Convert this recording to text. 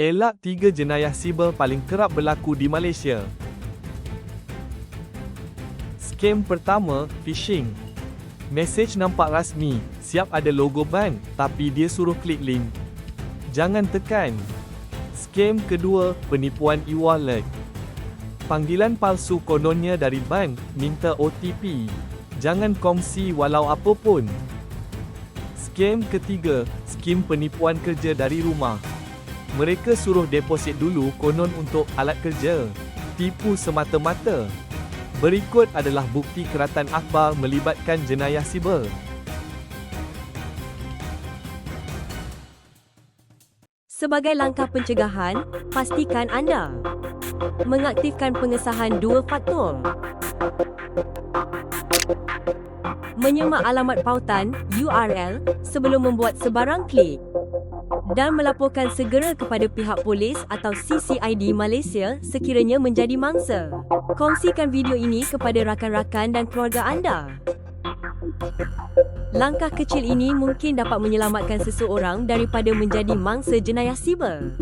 Elak tiga jenayah siber paling kerap berlaku di Malaysia. Skem pertama, phishing. Mesej nampak rasmi, siap ada logo bank, tapi dia suruh klik link. Jangan tekan. Skem kedua, penipuan e-wallet. Panggilan palsu kononnya dari bank, minta OTP. Jangan kongsi walau apa pun. Skem ketiga, skim penipuan kerja dari rumah. Mereka suruh deposit dulu konon untuk alat kerja. Tipu semata-mata. Berikut adalah bukti keratan akhbar melibatkan jenayah siber. Sebagai langkah pencegahan, pastikan anda mengaktifkan pengesahan dua faktor. Menyemak alamat pautan URL sebelum membuat sebarang klik dan melaporkan segera kepada pihak polis atau CCID Malaysia sekiranya menjadi mangsa. Kongsikan video ini kepada rakan-rakan dan keluarga anda. Langkah kecil ini mungkin dapat menyelamatkan seseorang daripada menjadi mangsa jenayah siber.